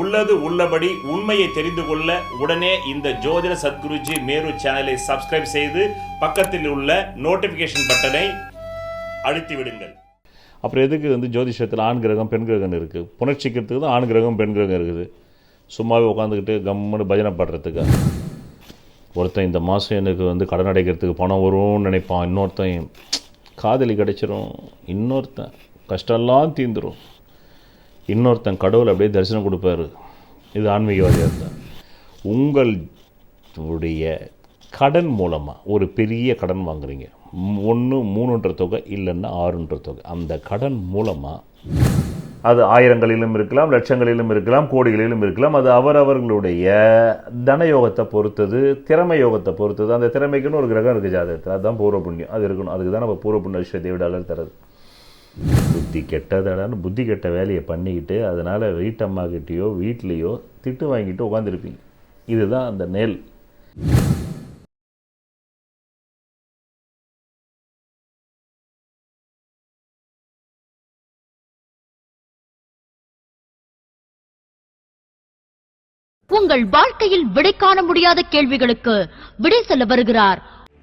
உள்ளது உள்ளபடி உண்மையை தெரிந்து கொள்ள உடனே இந்த ஜோதிட சத்குருஜி மேரு சேனலை சப்ஸ்கிரைப் செய்து பக்கத்தில் உள்ள நோட்டிஃபிகேஷன் பட்டனை அழுத்தி விடுங்கள். அப்புறம் எதுக்கு வந்து ஜோதிஷத்தில் ஆண் கிரகம் பெண் கிரகம் இருக்குது புணர்ச்சிக்கிறதுக்கு தான் ஆண் கிரகம் பெண் கிரகம் இருக்குது. சும்மாவே உட்காந்துக்கிட்டு கம்முன்னு பஜனை பாடுறதுக்கு? ஒருத்தன் இந்த மாதம் எனக்கு வந்து கடன் அடைக்கிறதுக்கு பணம் வரும்னு நினைப்பான். இன்னொருத்தன் காதலி கிடச்சிரும். இன்னொருத்தன் கஷ்டம்லாம் தீந்துடும் இன்னொருத்தன் கடவுள் அப்படியே தரிசனம் கொடுப்பாரு. இது ஆன்மீகவாதியாக இருந்தால் உங்களுடைய கடன் மூலமாக ஒரு பெரிய கடன் வாங்குறீங்க. ஒன்று மூணுன்ற தொகை இல்லைன்னா ஆறுன்ற தொகை. அந்த கடன் மூலமாக அது ஆயிரங்களிலும் இருக்கலாம் லட்சங்களிலும் இருக்கலாம் கோடிகளிலும் இருக்கலாம் அது அவரவர்களுடைய தனயோகத்தை பொறுத்தது திறமை யோகத்தை பொறுத்தது. அந்த திறமைக்குன்னு ஒரு கிரகம் இருக்குது ஜாதகத்தில். அதுதான் பூர்வ புண்ணியம். அது இருக்கணும். அதுக்கு தான் நம்ம பூர்வ புண்ணிய விஷய தேவிடாளர் தரது புத்தி கெட்டதடான்னு புத்தி கெட்ட வேலையை பண்ணிக்கிட்டு அதனால் வீட்டம்மா கிட்டேயோ வீட்லேயோ திட்டு வாங்கிட்டு உட்காந்துருப்பீங்க இதுதான் அந்த நெல். உங்கள் வாழ்க்கையில் விடை காண முடியாத கேள்விகளுக்கு விடை சொல்ல வருகிறார்.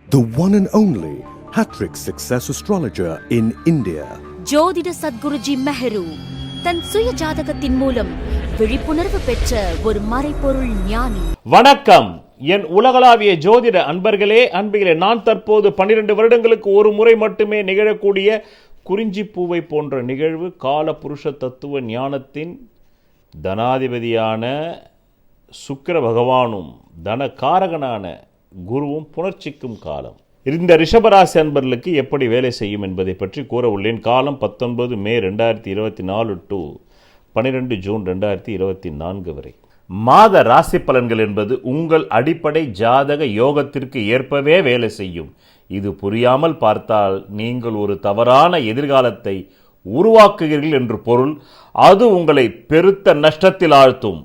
The one and only Hattrick Success Astrologer in India. ஜோதிட சத்குருஜி மெஹரு தன் சுய ஜாதகத்தின் மூலம் விழிப்புணர்வு பெற்ற ஒரு மறைபொருள் ஞானி. வணக்கம். என் உலகளாவிய ஜோதிட அன்பர்களே அன்பிலே நான் தற்போது பன்னிரண்டு வருடங்களுக்கு ஒரு முறை மட்டுமே நிகழக்கூடிய குறிஞ்சி பூவை போன்ற நிகழ்வு கால புருஷ தத்துவ ஞானத்தின் தனாதிபதியான சுக்கிர பகவானும் தனகாரகனான குருவும் புணர்ச்சிக்கும் காலம். இந்த ரிஷபராசி அன்பர்களுக்கு எப்படி வேலை செய்யும் என்பதை பற்றி கூற உள்ளேன். காலம் பத்தொன்பது மே ரெண்டாயிரத்தி இருபத்தி நாலு டு பன்னிரெண்டு ஜூன் ரெண்டாயிரத்தி இருபத்தி நான்கு வரை. மாத ராசி பலன்கள் என்பது உங்கள் அடிப்படை ஜாதக யோகத்திற்கு ஏற்பவே வேலை செய்யும். இது புரியாமல் பார்த்தால் நீங்கள் ஒரு தவறான எதிர்காலத்தை உருவாக்குகிறீர்கள் என்று பொருள். அது உங்களை பெருத்த நஷ்டத்தில் ஆழ்த்தும்.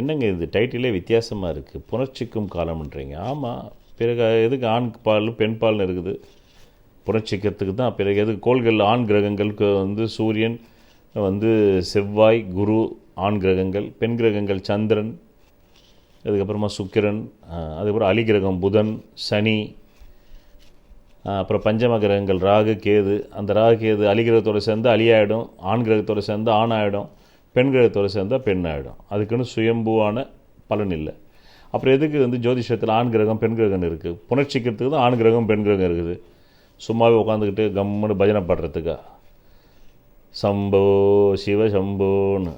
என்னங்க இது? டைட்டிலே வித்தியாசமாக இருக்குது புணர்ச்சிக்கும் காலம்ன்றீங்க. ஆமாம் பிறகு எதுக்கு ஆண் பால் பெண் பால்னு இருக்குது? புரட்சிக்கிறதுக்கு தான். பிறகு எதுக்கு? கோள்கள் ஆண் கிரகங்களுக்கு வந்து சூரியன் வந்து செவ்வாய் குரு ஆண் கிரகங்கள் பெண் கிரகங்கள் சந்திரன் அதுக்கப்புறமா சுக்கிரன் அதுக்கப்புறம் அலி கிரகம் புதன் சனி அப்புறம் பஞ்சம கிரகங்கள் ராகு கேது. அந்த ராகு கேது அலி கிரகத்தோடு சேர்ந்து அலியாயிடும் ஆண் கிரகத்தோட சேர்ந்து ஆண் ஆகிடும் பெண் கிரகத்தோடு சேர்ந்தால் பெண் ஆகிடும் அதுக்குன்னு சுயம்புவான பலன் இல்லை. அப்புறம் எதுக்கு வந்து ஜோதிஷத்தில் ஆண் கிரகம் பெண் கிரகம் இருக்குது புணர்ச்சிக்கிறதுக்கு தான் ஆண் கிரகம் பெண் கிரகம் இருக்குது. சும்மாவே உட்காந்துக்கிட்டு கம்முன்னு பஜனை பாடுறதுக்கா? சம்போ சிவ சம்போன்னு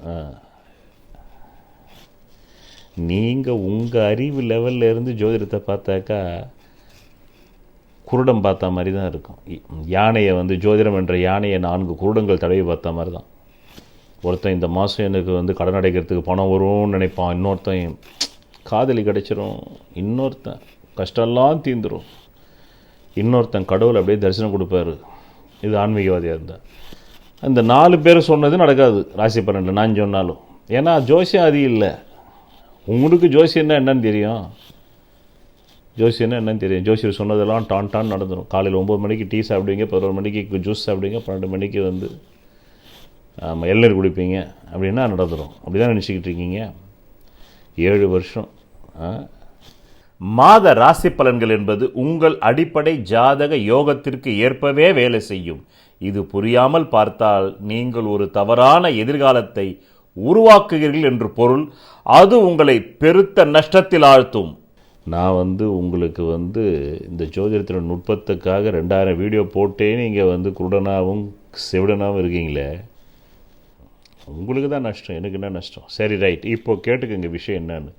நீங்கள் உங்கள் அறிவு லெவலில் இருந்து ஜோதிடத்தை பார்த்தாக்கா குருடம் பார்த்த மாதிரி தான் இருக்கும். யானையை வந்து ஜோதிடம் என்ற யானையை நான்கு குருடங்கள் தடவி பார்த்த மாதிரி தான். ஒருத்தன் இந்த மாதம் எனக்கு வந்து கடன் அடைக்கிறதுக்கு பணம் வரும்னு நினைப்பான் இன்னொருத்தன் காதலி கிடச்சிரும். இன்னொருத்தன் கஷ்டம்லாம் தீந்துடும் இன்னொருத்தன் கடவுள் அப்படியே தரிசனம் கொடுப்பாரு. இது ஆன்மீகவாதியாக இருந்தால் அந்த நாலு பேர் சொன்னது நடக்காது ராசி பன்னெண்டு நான் சொன்னாலும். ஏன்னா ஜோசியம் அது இல்லை. உங்களுக்கு ஜோசியம்னா என்னன்னு தெரியும். ஜோசியம்னா என்னன்னு தெரியும். ஜோசியர் சொன்னதெல்லாம் டான் டான் நடந்துடும் காலையில் ஒம்பது மணிக்கு டீ சாப்பிடுவீங்க பதினோரு மணிக்கு ஜூஸ் சாப்பிடுவீங்க பன்னெண்டு மணிக்கு வந்து ஆமாம் இளநீர் குடிப்பீங்க. அப்படின்னா நடந்துடும் அப்படி தான் நினச்சிக்கிட்டு இருக்கீங்க. ஏழு வருஷம். மாத ராசி பலன்கள் என்பது உங்கள் அடிப்படை ஜாதக யோகத்திற்கு ஏற்பவே வேலை செய்யும். இது புரியாமல் பார்த்தால் நீங்கள் ஒரு தவறான எதிர்காலத்தை உருவாக்குகிறீர்கள் என்று பொருள். அது உங்களை பெருத்த நஷ்டத்தில் ஆழ்த்தும். நான் வந்து உங்களுக்கு வந்து இந்த ஜோதிடத்தின நுட்பத்துக்காக ரெண்டாயிரம் வீடியோ போட்டே நீங்கள் வந்து குருடனாகவும் செவிடனாகவும் இருக்கீங்களே. உங்களுக்கு தான் நஷ்டம் எனக்கு என்ன நஷ்டம்? சரி ரைட் இப்போ கேட்டுக்கங்க விஷயம் என்னன்னு.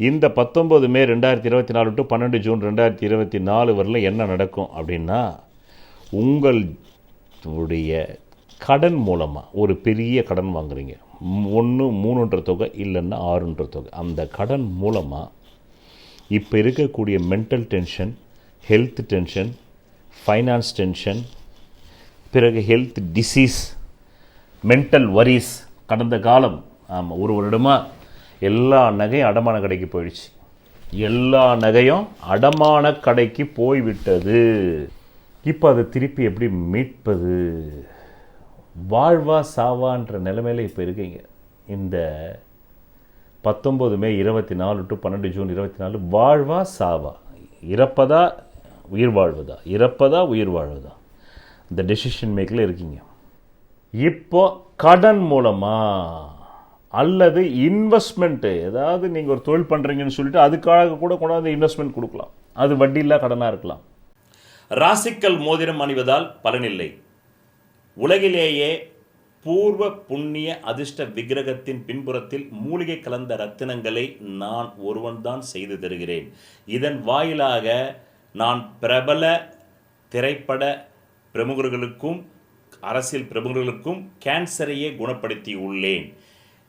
இந்த பத்தொம்பது மே ரெண்டாயிரத்தி இருபத்தி நாலு டு பன்னெண்டு ஜூன் ரெண்டாயிரத்தி இருபத்தி நாலு வரல என்ன நடக்கும் அப்படின்னா உங்களுடைய கடன் மூலமாக ஒரு பெரிய கடன் வாங்குறீங்க. ஒன்று மூணுன்ற தொகை இல்லைன்னா ஆறுன்ற தொகை. அந்த கடன் மூலமாக இப்போ இருக்கக்கூடிய mental tension health tension finance tension பிறகு ஹெல்த் டிசீஸ் மென்டல் வரிஸ் கடந்த காலம் ஆமாம் ஒரு வருடமாக எல்லா நகையும் அடமான கடைக்கு போயிடுச்சு. எல்லா நகையும் அடமான கடைக்கு போய்விட்டது. இப்போ அதை திருப்பி எப்படி மீட்பது? வாழ்வா சாவான்ற நிலைமையில் இப்போ இருக்கீங்க. இந்த பத்தொம்பது மே இருபத்தி நாலு டு பன்னெண்டு ஜூன் இருபத்தி நாலு வாழ்வா சாவா? இறப்பதா உயிர் வாழ்வதா? இறப்பதா உயிர் வாழ்வதா? இந்த டெசிஷன் மேக்கில் இருக்கீங்க. இப்போ கடன் மூலமாக அல்லது இன்வெஸ்ட்மெண்ட்டு ஏதாவது நீங்கள் ஒரு தொழில் பண்ணுறீங்கன்னு சொல்லிட்டு அதுக்காக கூட கொண்டாந்து இன்வெஸ்ட்மெண்ட் கொடுக்கலாம். அது வட்டியில்லா கடனாக இருக்கலாம். ராசிக்கல் மோதிரம் அணிவதால் பலனில்லை. உலகிலேயே பூர்வ புண்ணிய அதிர்ஷ்ட விக்கிரகத்தின் பின்புறத்தில் மூலிகை கலந்த ரத்தினங்களை நான் ஒருவன்தான் செய்து தருகிறேன். இதன் வாயிலாக நான் பிரபல திரைப்பட பிரமுகர்களுக்கும் அரசியல் பிரமுகர்களுக்கும் கேன்சரையே குணப்படுத்தி உள்ளேன்.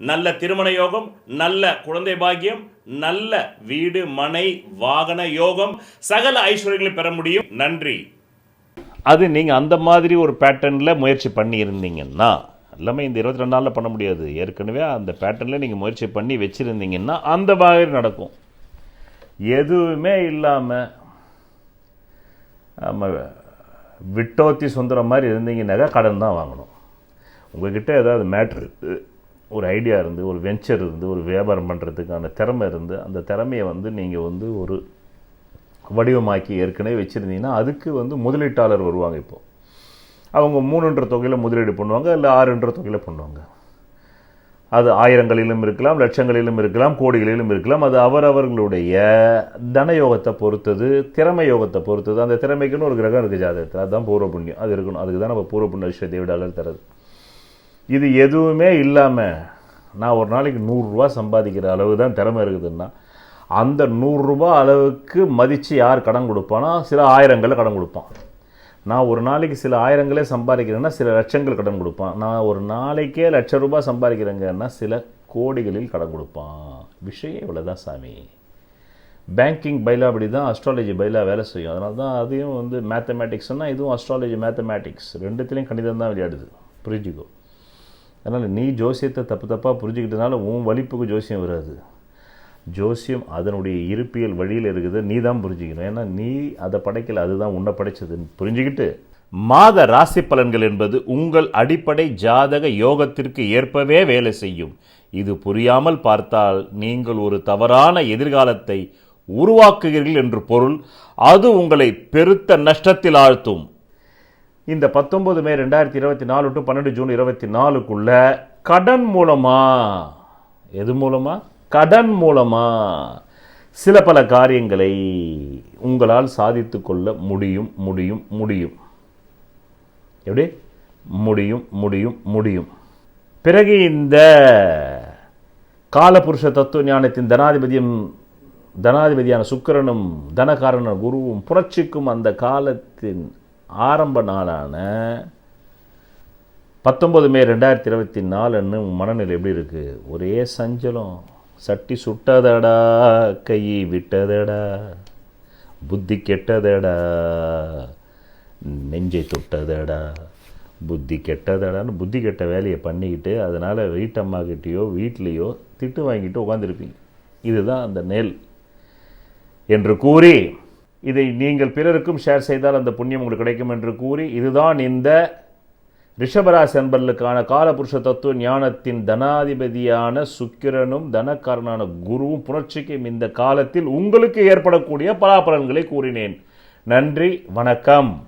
நல்ல திருமண யோகம் நல்ல குழந்தை பாக்கியம் நல்ல வீடு மனை வாகன யோகம் சகல ஐஸ்வர்யங்களை பெற முடியும். நன்றி. அது நீங்கள் அந்த மாதிரி ஒரு பேட்டர்னில் முயற்சி பண்ணியிருந்தீங்கன்னா எல்லாமே இந்த இருபத்தி ரெண்டு நாளில் பண்ண முடியாது. ஏற்கனவே அந்த பேட்டர்னில் நீங்கள் முயற்சி பண்ணி வச்சுருந்தீங்கன்னா அந்த மாதிரி நடக்கும். எதுவுமே இல்லாமல் நம்ம விட்டோத்தி சுந்தரம் மாதிரி இருந்தீங்கன்னாக்கா கடன் தான் வாங்கணும். உங்ககிட்ட ஏதாவது மேட்ரு ஒரு ஐடியா இருந்து ஒரு வெஞ்சர் இருந்து ஒரு வியாபாரம் பண்ணுறதுக்கான திறமை இருந்து அந்த திறமையை வந்து நீங்கள் வந்து ஒரு வடிவமாக்கி ஏற்கனவே வச்சுருந்தீங்கன்னா அதுக்கு வந்து முதலீட்டாளர் வருவாங்க இப்போது அவங்க மூணுன்ற தொகையில் முதலீடு பண்ணுவாங்க இல்லை ஆறுன்ற தொகையில் பண்ணுவாங்க. அது ஆயிரங்களிலும் இருக்கலாம் லட்சங்களிலும் இருக்கலாம் கோடிகளிலும் இருக்கலாம் அது அவரவர்களுடைய தனயோகத்தை பொறுத்தது திறமை யோகத்தை பொறுத்தது. அந்த திறமைக்குன்னு ஒரு கிரகம் இருக்குது ஜாதகத்தில். அதுதான் பூர்வ புண்ணியம். அது இருக்கணும். அதுக்கு தான் நம்ம பூர்வ புண்ணிய விஷயத்தை விடாளர் தரது இது எதுவுமே இல்லாமல் நான் ஒரு நாளைக்கு நூறுரூவா சம்பாதிக்கிற அளவு தான் திறமை இருக்குதுன்னா அந்த நூறுரூபா அளவுக்கு மதித்து யார் கடன் கொடுப்பானா? சில ஆயிரங்களில் கடன் கொடுப்பான். நான் ஒரு நாளைக்கு சில ஆயிரங்களே சம்பாதிக்கிறேன்னா சில லட்சங்கள் கடன் கொடுப்பான். நான் ஒரு நாளைக்கே லட்ச ரூபாய் சம்பாதிக்கிறேங்கன்னா சில கோடிகளில் கடன் கொடுப்பான். விஷயம் இவ்வளோதான் சாமி. பேங்கிங் பைலா அப்படி தான் அஸ்ட்ராலஜி பைலா வேலை செய்யும். அதனால தான் அதையும் வந்து மேத்தமேட்டிக்ஸ்னால் இதுவும் அஸ்ட்ராலஜி மேத்தமேட்டிக்ஸ் ரெண்டுத்துலேயும் கணிதம் தான் விளையாடுது. புரிஞ்சுக்கோ. அதனால் நீ ஜோசியத்தை தப்பு தப்பாக புரிஞ்சுக்கிட்டனால உன் வலிப்புக்கு ஜோசியம் வராது. ஜோசியம் அதனுடைய இருப்பியல் வழியில் இருக்குது. நீ தான் புரிஞ்சுக்கணும். ஏன்னா நீ அதை படைக்கல அதுதான் உன்னை படைச்சதுன்னு புரிஞ்சுக்கிட்டு? மாத ராசி பலன்கள் என்பது உங்கள் அடிப்படை ஜாதக யோகத்திற்கு ஏற்பவே வேலை செய்யும். இது புரியாமல் பார்த்தால் நீங்கள் ஒரு தவறான எதிர்காலத்தை உருவாக்குகிறீர்கள் என்று பொருள். அது உங்களை பெருத்த நஷ்டத்தில் ஆழ்த்தும். இந்த பத்தொன்பது மே ரெண்டாயிரத்தி இருபத்தி நாலு டு பன்னெண்டு ஜூன் இருபத்தி நாலுக்குள்ள கடன் மூலமா? எது மூலமா? கடன் மூலமா? சில பல காரியங்களை உங்களால் சாதித்து கொள்ள முடியும் முடியும் முடியும். எப்படி? முடியும் முடியும் முடியும். பிறகு இந்த காலபுருஷ தத்துவ ஞானத்தின் தனாதிபதியும் தனாதிபதியான சுக்கிரனும் தனகாரன குருவும் புரட்சிக்கும் அந்த காலத்தின் ஆரம்ப நாளான பத்தொம்பது மே ரெண்டாயிரத்தி இருபத்தி நாலுன்னு மனநிலை எப்படி இருக்குது ஒரே சஞ்சலம். சட்டி சுட்டதடா கை விட்டதடா புத்தி கெட்டதடா நெஞ்சை தொட்டதடா புத்தி கெட்டதடான்னு புத்தி கெட்ட வேலையை பண்ணிக்கிட்டு அதனால் வீட்டம்மாக்கிட்டேயோ வீட்லேயோ திட்டு வாங்கிட்டு உட்காந்துருப்பீங்க இதுதான் அந்த நெல் என்று கூறி இதை நீங்கள் பிறருக்கும் ஷேர் செய்தால் அந்த புண்ணியம் உங்களுக்கு கிடைக்கும் என்று கூறி இதுதான் இந்த ரிஷபராசி அன்பர்களுக்கான காலபுருஷ தத்துவ ஞானத்தின் தனாதிபதியான சுக்கிரனும் தனக்காரனான குருவும் புணர்ச்சிக்கும் இந்த காலத்தில் உங்களுக்கு ஏற்படக்கூடிய பலாபலன்களை கூறினேன். நன்றி வணக்கம்.